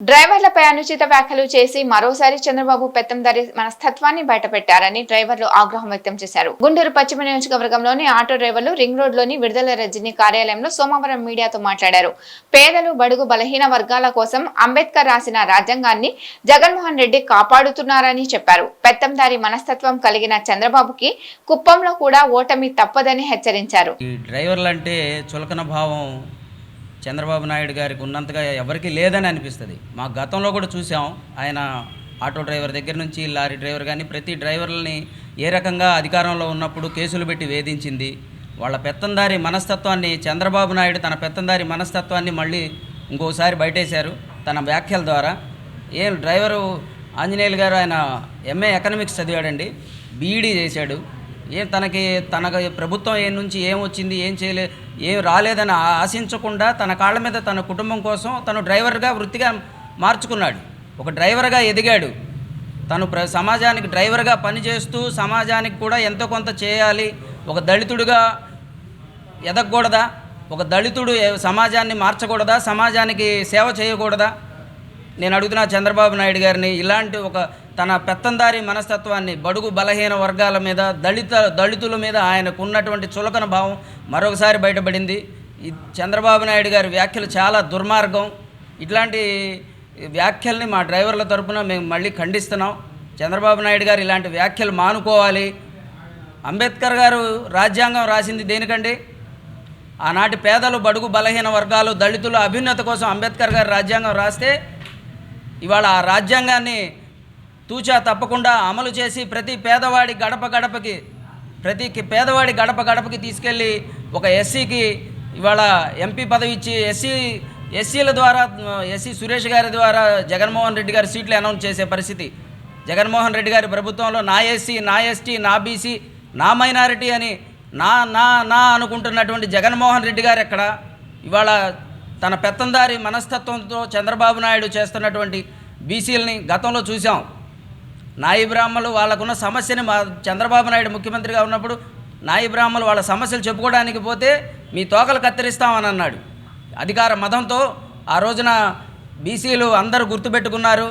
డ్రైవర్లపై అనుచిత వ్యాఖ్యలు చేసి మరోసారి చంద్రబాబు పెత్తందారి మనస్తత్వాన్ని బయటపెట్టారని డ్రైవర్లు ఆగ్రహం వ్యక్తం చేశారు. గుంటూరు పశ్చిమ నియోజకవర్గంలోని ఆటో డ్రైవర్లు రింగ్ రోడ్లోని విడుదల రజనీ కార్యాలయంలో సోమవారం మీడియాతో మాట్లాడారు. పేదలు బడుగు బలహీన వర్గాల కోసం అంబేద్కర్ రాసిన రాజ్యాంగాన్ని జగన్మోహన్ రెడ్డి కాపాడుతున్నారని చెప్పారు. పెత్తందారి మనస్తత్వం కలిగిన చంద్రబాబుకి కుప్పంలో కూడా ఓటమి తప్పదని హెచ్చరించారు. చులకన భావం చంద్రబాబు నాయుడు గారికి ఉన్నంతగా ఎవరికీ లేదని అనిపిస్తుంది. మా గతంలో కూడా చూసాం ఆయన ఆటో డ్రైవర్ దగ్గర నుంచి లారీ డ్రైవర్ కానీ ప్రతి డ్రైవర్లని ఏ రకంగా అధికారంలో ఉన్నప్పుడు కేసులు పెట్టి వేధించింది. వాళ్ళ పెత్తందారి మనస్తత్వాన్ని చంద్రబాబు నాయుడు తన పెత్తందారి మనస్తత్వాన్ని మళ్ళీ ఇంకోసారి బయటేశారు తన వ్యాఖ్యల ద్వారా. ఏం డ్రైవరు ఆంజనేయులు గారు ఆయన ఎంఏ ఎకనామిక్స్ చదివాడండి బీఈడీ చేశాడు. ఏం తనకి తన ప్రభుత్వం ఏ నుంచి ఏం వచ్చింది ఏం చేయలే ఏం రాలేదని ఆశించకుండా తన కాళ్ళ మీద తన కుటుంబం కోసం తను డ్రైవర్గా వృత్తిగా మార్చుకున్నాడు. ఒక డ్రైవర్గా ఎదిగాడు. తను ప్ర సమాజానికి డ్రైవర్గా పనిచేస్తూ సమాజానికి కూడా ఎంతో కొంత చేయాలి. ఒక దళితుడిగా ఎదగకూడదా? ఒక దళితుడు సమాజాన్ని మార్చకూడదా? సమాజానికి సేవ చేయకూడదా? నేను అడుగుతున్నా చంద్రబాబు నాయుడు గారిని ఇలాంటి ఒక తన పెత్తందారి మనస్తత్వాన్ని బడుగు బలహీన వర్గాల మీద దళిత దళితుల మీద ఆయనకు ఉన్నటువంటి చులకన భావం మరొకసారి బయటపడింది. ఈ చంద్రబాబు నాయుడు గారి వ్యాఖ్యలు చాలా దుర్మార్గం. ఇట్లాంటి వ్యాఖ్యల్ని మా డ్రైవర్ల తరపున మేము మళ్ళీ ఖండిస్తున్నాం. చంద్రబాబు నాయుడు గారు ఇలాంటి వ్యాఖ్యలు మానుకోవాలి. అంబేద్కర్ గారు రాజ్యాంగం రాసింది దేనికండి? ఆనాటి పేదలు బడుగు బలహీన వర్గాలు దళితుల అభ్యున్నత కోసం అంబేద్కర్ గారు రాజ్యాంగం రాస్తే ఇవాళ ఆ రాజ్యాంగాన్ని తూచా తప్పకుండా అమలు చేసి ప్రతి పేదవాడి గడప గడపకి ప్రతి పేదవాడి గడప గడపకి తీసుకెళ్ళి ఒక ఎస్సీకి ఇవాళ ఎంపీ పదవి ఇచ్చి ఎస్సీ ఎస్సీల ద్వారా ఎస్సీ సురేష్ గారి ద్వారా జగన్మోహన్ రెడ్డి గారి సీట్లు అనౌన్స్ చేసే పరిస్థితి. జగన్మోహన్ రెడ్డి గారి ప్రభుత్వంలో నా ఎస్సీ నా ఎస్టీ నా బీసీ నా మైనారిటీ అని నా నా నా అనుకుంటున్నటువంటి జగన్మోహన్ రెడ్డి గారు ఎక్కడ? ఇవాళ తన పెత్తందారి మనస్తత్వంతో చంద్రబాబు నాయుడు చేస్తున్నటువంటి బీసీలని గతంలో చూసాం. నాయి బ్రాహ్మలు వాళ్ళకున్న సమస్యని మా చంద్రబాబు నాయుడు ముఖ్యమంత్రిగా ఉన్నప్పుడు నాయి బ్రాహ్మలు వాళ్ళ సమస్యలు చెప్పుకోవడానికి పోతే మీ తోకలు కత్తిరిస్తామని అన్నాడు. అధికార మతంతో ఆ రోజున బీసీలు అందరూ గుర్తుపెట్టుకున్నారు.